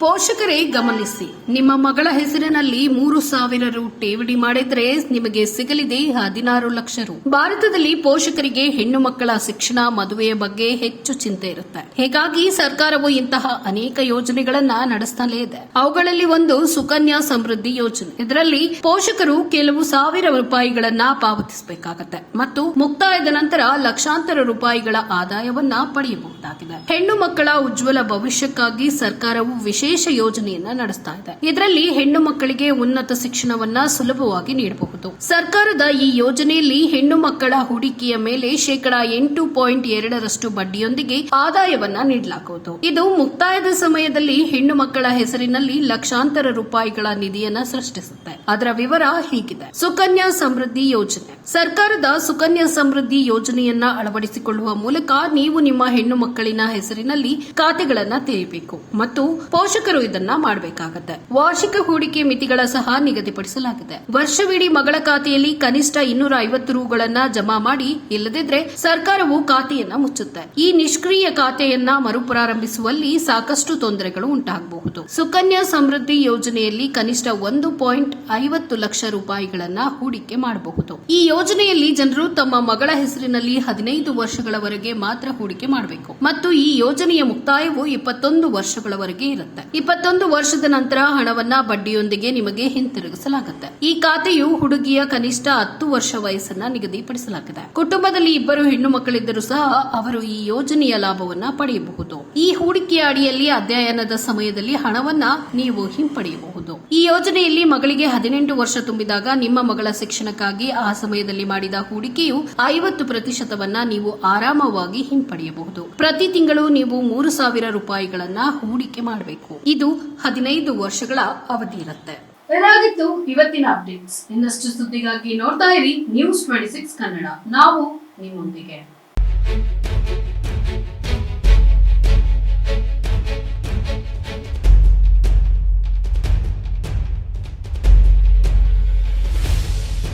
ಪೋಷಕರೇ ಗಮನಿಸಿ, ನಿಮ್ಮ ಮಗಳ ಹೆಸರಿನಲ್ಲಿ ಮೂರು ಸಾವಿರ ರು ಠೇವಣಿ ಮಾಡಿದ್ರೆ ನಿಮಗೆ ಸಿಗಲಿದೆ ಹದಿನಾರು ಲಕ್ಷ ರು. ಭಾರತದಲ್ಲಿ ಪೋಷಕರಿಗೆ ಹೆಣ್ಣು ಮಕ್ಕಳ ಶಿಕ್ಷಣ ಮದುವೆಯ ಬಗ್ಗೆ ಹೆಚ್ಚು ಚಿಂತೆ ಇರುತ್ತೆ. ಹೀಗಾಗಿ ಸರ್ಕಾರವು ಇಂತಹ ಅನೇಕ ಯೋಜನೆಗಳನ್ನ ನಡೆಸ್ತಲೇ ಇದೆ. ಅವುಗಳಲ್ಲಿ ಒಂದು ಸುಕನ್ಯಾ ಸಮೃದ್ಧಿ ಯೋಜನೆ. ಇದರಲ್ಲಿ ಪೋಷಕರು ಕೆಲವು ಸಾವಿರ ರೂಪಾಯಿಗಳನ್ನ ಪಾವತಿಸಬೇಕಾಗತ್ತೆ ಮತ್ತು ಮುಕ್ತಾಯದ ನಂತರ ಲಕ್ಷಾಂತರ ರೂಪಾಯಿಗಳ ಆದಾಯವನ್ನ ಪಡೆಯಬಹುದಾಗಿದೆ. ಹೆಣ್ಣು ಮಕ್ಕಳ ಉಜ್ವಲ ಭವಿಷ್ಯಕ್ಕಾಗಿ ಸರ್ಕಾರವು ವಿಶೇಷ ಯೋಜನೆಯನ್ನ ನಡೆಸ್ತಾ ಇದೆ. ಇದರಲ್ಲಿ ಹೆಣ್ಣು ಮಕ್ಕಳಿಗೆ ಉನ್ನತ ಶಿಕ್ಷಣವನ್ನ ಸುಲಭವಾಗಿ ನೀಡಬಹುದು. ಸರ್ಕಾರದ ಈ ಯೋಜನೆಯಲ್ಲಿ ಹೆಣ್ಣು ಮಕ್ಕಳ ಹೂಡಿಕೆಯ ಮೇಲೆ ಶೇಕಡಾ ಎಂಟು ಪಾಯಿಂಟ್ ಎರಡರಷ್ಟು ಬಡ್ಡಿಯೊಂದಿಗೆ ಆದಾಯವನ್ನ ನೀಡಲಾಗುವುದು. ಇದು ಮುಕ್ತಾಯದ ಸಮಯದಲ್ಲಿ ಹೆಣ್ಣು ಮಕ್ಕಳ ಹೆಸರಿನಲ್ಲಿ ಲಕ್ಷಾಂತರ ರೂಪಾಯಿಗಳ ನಿಧಿಯನ್ನ ಸೃಷ್ಟಿಸುತ್ತೆ. ಅದರ ವಿವರ ಹೀಗಿದೆ. ಸುಕನ್ಯಾ ಸಮೃದ್ಧಿ ಯೋಜನೆ. ಸರ್ಕಾರದ ಸುಕನ್ಯಾ ಸಮೃದ್ಧಿ ಯೋಜನೆಯನ್ನ ಅಳವಡಿಸಿಕೊಳ್ಳುವ ಮೂಲಕ ನೀವು ನಿಮ್ಮ ಹೆಣ್ಣು ಮಕ್ಕಳಿನ ಹೆಸರಿನಲ್ಲಿ ಖಾತೆಗಳನ್ನ ತೆರೆಯಬೇಕು ಮತ್ತು ಪೋಷಕರು ಇದನ್ನ ಮಾಡಬೇಕಾಗತ್ತೆ. ವಾರ್ಷಿಕ ಹೂಡಿಕೆ ಮಿತಿಗಳ ಸಹ ನಿಗದಿಪಡಿಸಲಾಗಿದೆ. ವರ್ಷವಿಡೀ ಮಗಳ ಖಾತೆಯಲ್ಲಿ ಕನಿಷ್ಠ ಇನ್ನೂರ ಐವತ್ತು ರೂಗಳನ್ನ ಜಮಾ ಮಾಡಿ, ಇಲ್ಲದಿದ್ರೆ ಸರ್ಕಾರವು ಖಾತೆಯನ್ನ ಮುಚ್ಚುತ್ತೆ. ಈ ನಿಷ್ಕ್ರಿಯ ಖಾತೆಯನ್ನ ಮರುಪ್ರಾರಂಭಿಸುವಲ್ಲಿ ಸಾಕಷ್ಟು ತೊಂದರೆಗಳು ಉಂಟಾಗಬಹುದು. ಸುಕನ್ಯಾ ಸಮೃದ್ಧಿ ಯೋಜನೆಯಲ್ಲಿ ಕನಿಷ್ಠ ಒಂದು ಪಾಯಿಂಟ್ ಐವತ್ತು ಲಕ್ಷ ರೂಪಾಯಿಗಳನ್ನ ಹೂಡಿಕೆ ಮಾಡಬಹುದು. ಈ ಯೋಜನೆಯಲ್ಲಿ ಜನರು ತಮ್ಮ ಮಗಳ ಹೆಸರಿನಲ್ಲಿ ಹದಿನೈದು ವರ್ಷಗಳವರೆಗೆ ಮಾತ್ರ ಹೂಡಿಕೆ ಮಾಡಬೇಕು. ಮತ್ತು ಈ ಯೋಜನೆಯ ಮುಕ್ತಾಯವು ಇಪ್ಪತ್ತೊಂದು ವರ್ಷಗಳವರೆಗೆ ಇರುತ್ತೆ. ಇಪ್ಪತ್ತೊಂದು ವರ್ಷದ ನಂತರ ಹಣವನ್ನ ಬಡ್ಡಿಯೊಂದಿಗೆ ನಿಮಗೆ ಹಿಂತಿರುಗಿಸಲಾಗುತ್ತೆ. ಈ ಖಾತೆಯು ಹುಡುಗಿಯ ಕನಿಷ್ಠ ಹತ್ತು ವರ್ಷ ವಯಸ್ಸನ್ನ ನಿಗದಿಪಡಿಸಲಾಗಿದೆ. ಕುಟುಂಬದಲ್ಲಿ ಇಬ್ಬರು ಹೆಣ್ಣು ಮಕ್ಕಳಿದ್ದರೂ ಸಹ ಅವರು ಈ ಯೋಜನೆಯ ಲಾಭವನ್ನ ಪಡೆಯಬಹುದು. ಈ ಹೂಡಿಕೆಯ ಅಡಿಯಲ್ಲಿ ಅಧ್ಯಯನದ ಸಮಯದಲ್ಲಿ ಹಣವನ್ನ ನೀವು ಹಿಂಪಡೆಯಬಹುದು. ಈ ಯೋಜನೆಯಲ್ಲಿ ಮಗಳಿಗೆ ಹದಿನೆಂಟು ವರ್ಷ ತುಂಬಿದಾಗ ನಿಮ್ಮ ಮಗಳ ಶಿಕ್ಷಣಕ್ಕಾಗಿ ಆ ಸಮಯದಲ್ಲಿ ಮಾಡಿದ ಹೂಡಿಕೆಯು ಐವತ್ತು ಪ್ರತಿಶತವನ್ನ ನೀವು ಆರಾಮವಾಗಿ ಹಿಂಪಡೆಯಬಹುದು. ಪ್ರತಿ ತಿಂಗಳು ನೀವು ಮೂರು ಸಾವಿರ ರೂಪಾಯಿಗಳನ್ನ ಹೂಡಿಕೆ ಮಾಡಬೇಕು. ಇದು ಹದಿನೈದು ವರ್ಷಗಳ ಅವಧಿ ಇರುತ್ತೆ ಇದಾಗಿತ್ತು ಇವತ್ತಿನ ಅಪ್ಡೇಟ್ಸ್. ಇನ್ನಷ್ಟು ಸುದ್ದಿಗಾಗಿ ನೋಡ್ತಾ ಇರಿ ನ್ಯೂಸ್ ಟ್ವೆಂಟಿ ಸಿಕ್ಸ್ ಕನ್ನಡ ನಾವು ನಿಮ್ಮೊಂದಿಗೆ.